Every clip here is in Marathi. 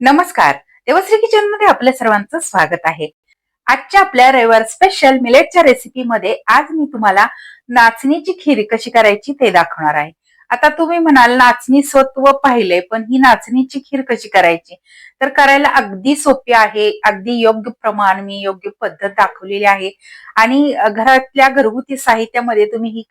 नमस्कार. देवश्री किचनमध्ये आपल्या सर्वांचं स्वागत आहे. आजच्या आपल्या रविवार स्पेशल मिलेटच्या रेसिपी मध्ये आज मी तुम्हाला नाचणीची खीर कशी करायची ते दाखवणार आहे. आता तुम्ही म्हणाल नाचणी स्वत्व पाहिले पण ही नाचणीची खीर कशी करायची? तर करायला अगदी सोपी आहे. अगदी योग्य प्रमाण मी योग्य पद्धत दाखवलेली आहे. आणि घरातल्या घरगुती साहित्यामध्ये तुम्ही ही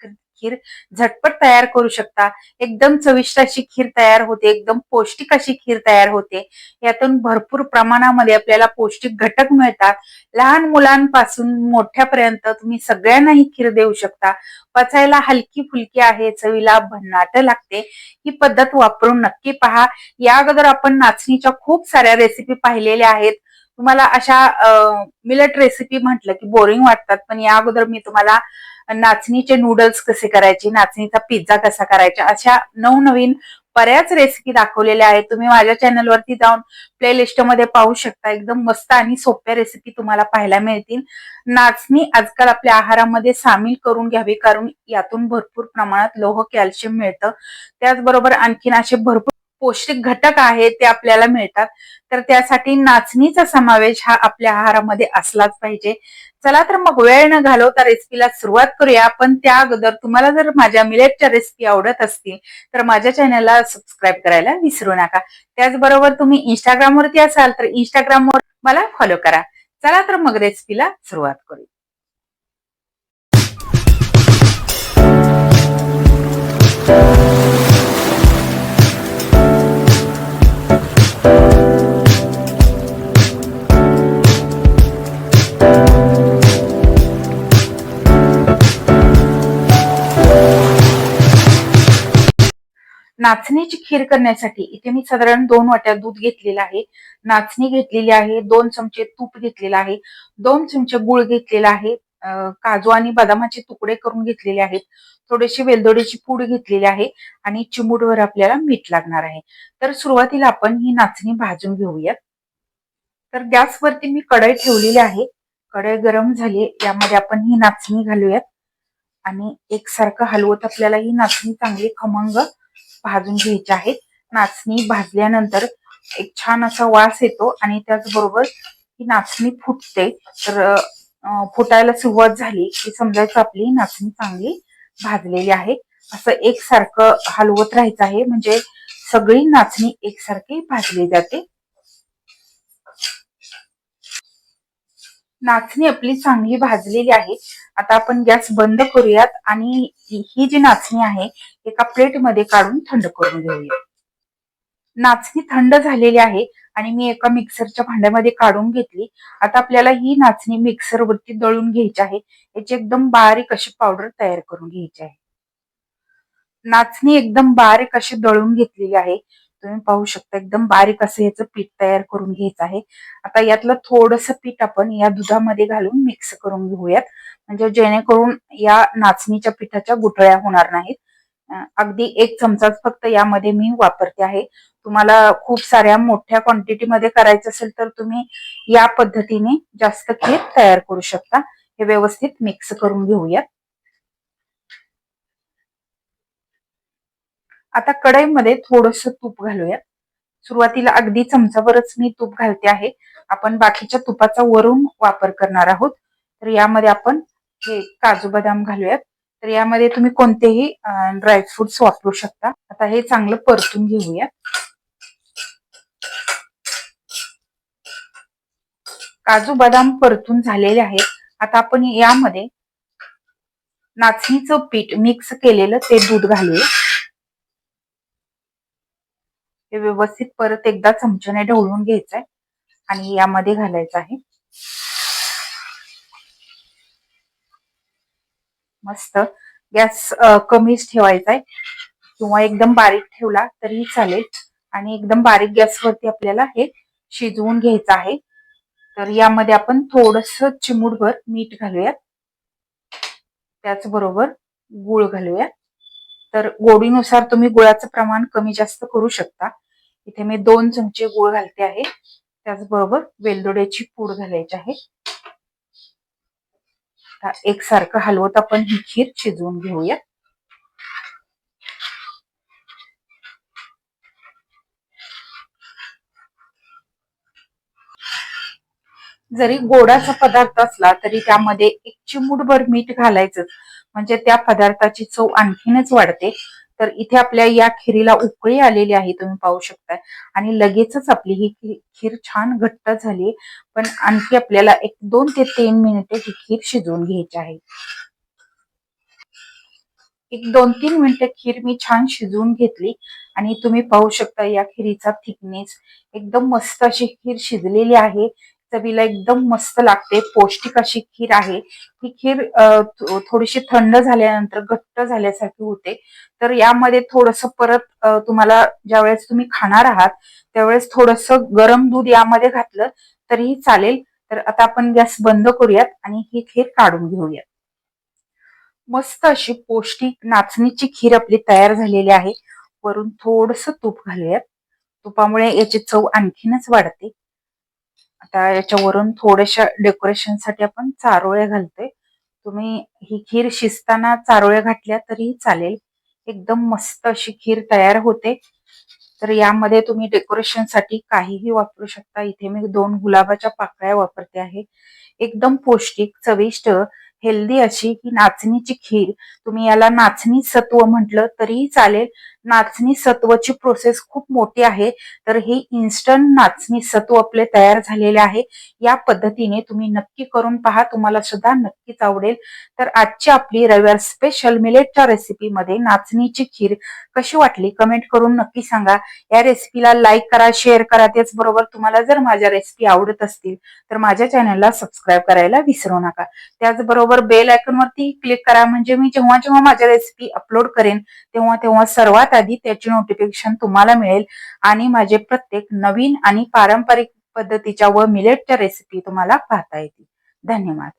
खीर झटपट तयार करू शकता. एकदम चविष्ट अशी खीर तयार होते. एकदम पौष्टिक अशी खीर तयार होते. यातून भरपूर प्रमाणामध्ये आपल्याला पौष्टिक घटक मिळतात. लहान मुलांपासून मोठ्यापर्यंत तुम्ही सगळ्यांना ही खीर देऊ शकता. पचायला हलकी फुलकी आहे चवीला भन्नाट लागते. ही पद्धत वापरून नक्की पहा. या अगोदर आपण नाचणीच्या खूप साऱ्या रेसिपी पाहिलेल्या आहेत. तुम्हाला अशा मिलट रेसिपी म्हटलं की बोरिंग वाटतात पण या अगोदर मी तुम्हाला नाचणीचे नूडल्स कसे करायचे नाचणीचा पिझ्झा कसा करायचा अशा नवनवीन बऱ्याच रेसिपी दाखवलेल्या आहेत. तुम्ही माझ्या चॅनलवरती जाऊन प्लेलिस्टमध्ये पाहू शकता. एकदम मस्त आणि सोप्या रेसिपी तुम्हाला पाहायला मिळतील. नाचणी आजकाल आपल्या आहारामध्ये सामील करून घ्यावी कारण यातून भरपूर प्रमाणात लोह कॅल्शियम मिळतं. त्याचबरोबर आणखीन असे भरपूर पौष्टिक घटक आहेत ते आपल्याला मिळतात. तर त्यासाठी नाचणीचा समावेश हा आपल्या आहारामध्ये असलाच पाहिजे. चला तर मग वेळ न घालवता रेसिपीला सुरुवात करूया. पण त्या अगोदर तुम्हाला जर माझ्या मिलेटच्या रेसिपी आवडत असतील तर माझ्या चॅनलला सबस्क्राईब करायला विसरू नका. त्याचबरोबर तुम्ही इंस्टाग्रामवरती असाल तर इंस्टाग्रामवर मला फॉलो करा. चला तर मग रेसिपीला सुरुवात करू नाचणीची खीर करण्यासाठी इथे मी साधारण दोन वाट्या दूध घेतलेलं आहे. नाचणी घेतलेली आहे दोन चमचे तूप घेतलेलं आहे दोन चमचे गुळ घेतलेला आहे काजू आणि बदामाचे तुकडे करून घेतलेले आहेत थोडीशी वेलदोडीची पूड घेतलेली आहे आणि चिमूटवर आपल्याला मीठ लागणार आहे. तर सुरुवातीला आपण ही नाचणी भाजून घेऊयात तर गॅसवरती मी कढई ठेवलेली आहे. कढई गरम झाली यामध्ये आपण ही नाचणी घालूयात. आणि एकसारखं हलवत आपल्याला ही नाचणी चांगली खमंग भाजून घ्यायचे आहेत. नाचणी भाजल्यानंतर एक छान असा वास येतो आणि त्याचबरोबर ही नाचणी फुटते. तर फुटायला सुरुवात झाली की समजायचं आपली नाचणी चांगली भाजलेली आहे. असं एकसारखं हलवत राहायचं आहे. म्हणजे सगळी नाचणी एकसारखी भाजली जाते. नाचणी आपली चांगली भाजलेली आहे. आता आपण गॅस बंद करूयात आणि ही जी नाचणी आहे एका प्लेटमध्ये काढून थंड करून घेऊया. नाचणी थंड झालेली आहे आणि मी एका मिक्सरच्या भांड्यामध्ये काढून घेतली. आता आपल्याला ही नाचणी मिक्सर वरती दळून घ्यायची आहे. याची एकदम बारीक अशी पावडर तयार करून घ्यायची आहे. नाचणी एकदम बारीक अशी दळून घेतलेली आहे. तुम्ही पाहू शकता एकदम बारीक असं याचं पीठ तयार करून घ्यायचं आहे. आता यातलं थोडस पीठ आपण या दुधामध्ये घालून मिक्स करून घेऊयात. म्हणजे जेणेकरून या नाचणीच्या पिठाच्या गुठळ्या होणार नाहीत. अगदी एक चमचाच फक्त यामध्ये मी वापरते आहे. तुम्हाला खूप साऱ्या मोठ्या क्वांटिटीमध्ये करायचं असेल तर तुम्ही या पद्धतीने जास्त खीर तयार करू शकता. हे व्यवस्थित मिक्स करून घेऊयात. आता कढईमध्ये थोडस तूप घालूयात. सुरुवातीला अगदी चमचाभरच मी तूप घालते आहे. आपण बाकीच्या तुपाचा वरून वापर करणार आहोत. तर यामध्ये आपण हे काजू बदाम घालूयात. तर यामध्ये तुम्ही कोणतेही ड्रायफ्रुट्स वापरू शकता. आता हे चांगलं परतून घेऊयात. काजू बदाम परतून झालेले आहेत. आता आपण यामध्ये नाचणीचं पीठ मिक्स केलेलं ते दूध घालूया. हे व्यवस्थित परत एकदा चमच्याने ढवळून घ्यायचंय आणि यामध्ये घालायचं आहे. मस्त. गॅस कमीच ठेवायचा आहे किंवा एकदम बारीक ठेवला तरीही चालेल. आणि एकदम बारीक गॅसवरती आपल्याला हे शिजवून घ्यायचं आहे. तर यामध्ये आपण थोडस चिमूटभर मीठ घालूयात. त्याचबरोबर गुळ घालूयात. तर गोडीनुसार तुम्ही गुळाचं प्रमाण कमी जास्त करू शकता. इथे मी दोन चमचे गुळ घालते आहे. त्याचबरोबर वेलदोड्याची पूड घालायची आहे. एकसारखं हलवत आपण ही खीर शिजवून घेऊया. जरी गोडाचा पदार्थ असला तरी त्यामध्ये एक चिमूटभर मीठ घालायचं. म्हणजे त्या पदार्थाची चव आणखीनच वाढते. तर इथे आपल्या या खिरीला उकळी आलेली आहे तुम्ही पाहू शकताय. आणि लगेचच आपली ही खीर छान घट्ट झाली. पण आणखी आपल्याला एक दोन ते तीन मिनिटे ही खीर शिजवून घ्यायची आहे. एक दोन तीन मिनिटे खीर मी छान शिजवून घेतली. आणि तुम्ही पाहू शकता या खिरीचा थिकनेस एकदम मस्त अशी खीर शिजलेली आहे. चवीला एकदम मस्त लागते. पौष्टिक अशी खीर आहे. ही खीर थोडीशी थंड झाल्यानंतर घट्ट झाल्यासारखी होते. तर यामध्ये थोडस परत तुम्हाला ज्यावेळेस तुम्ही खाणार आहात त्यावेळेस थोडस गरम दूध यामध्ये घातलं तरीही चालेल. तर आता आपण गॅस बंद करूयात आणि ही खीर काढून घेऊयात. मस्त अशी पौष्टिक नाचणीची खीर आपली तयार झालेली आहे. वरून थोडस तूप घालूयात. तुपामुळे याची चव आणखीनच वाढते. आता याच्यावरून थोड्याशा डेकोरेशनसाठी आपण चारोळे घालतोय. तुम्ही ही खीर शिजताना चारोळे घातल्या तरी चालेल. एकदम मस्त अशी खीर तयार होते. तर यामध्ये तुम्ही डेकोरेशनसाठी काहीही वापरू शकता. इथे मी दोन गुलाबाच्या पाकळ्या वापरते आहे. एकदम पौष्टिक चविष्ट हेल्दी अशी ही नाचणीची खीर. तुम्ही याला नाचणी सत्व म्हटलं तरीही चालेल. नाचणी सत्वची प्रोसेस खूप मोठी आहे. तर हे इन्स्टंट नाचणी सत्व आपले तयार झालेले आहे. या पद्धतीने तुम्ही नक्की करून पहा. तुम्हाला सुद्धा नक्कीच आवडेल. तर आजची आपली रविवार स्पेशल मिलेटच्या रेसिपीमध्ये नाचणीची खीर कशी वाटली कमेंट करून नक्की सांगा. या रेसिपीला लाईक करा शेअर करा. त्याचबरोबर तुम्हाला जर माझ्या रेसिपी आवडत असतील तर माझ्या चॅनलला सबस्क्राईब करायला विसरू नका. त्याचबरोबर बेल आयकॉनवरती क्लिक करा. म्हणजे मी जेव्हा जेव्हा माझ्या रेसिपी अपलोड करेन तेव्हा तेव्हा सर्वात आधी त्याची नोटिफिकेशन तुम्हाला मिळेल. आणि माझे प्रत्येक नवीन आणि पारंपरिक पद्धतीच्या व मिलेटच्या रेसिपी तुम्हाला पाहता येतील. धन्यवाद.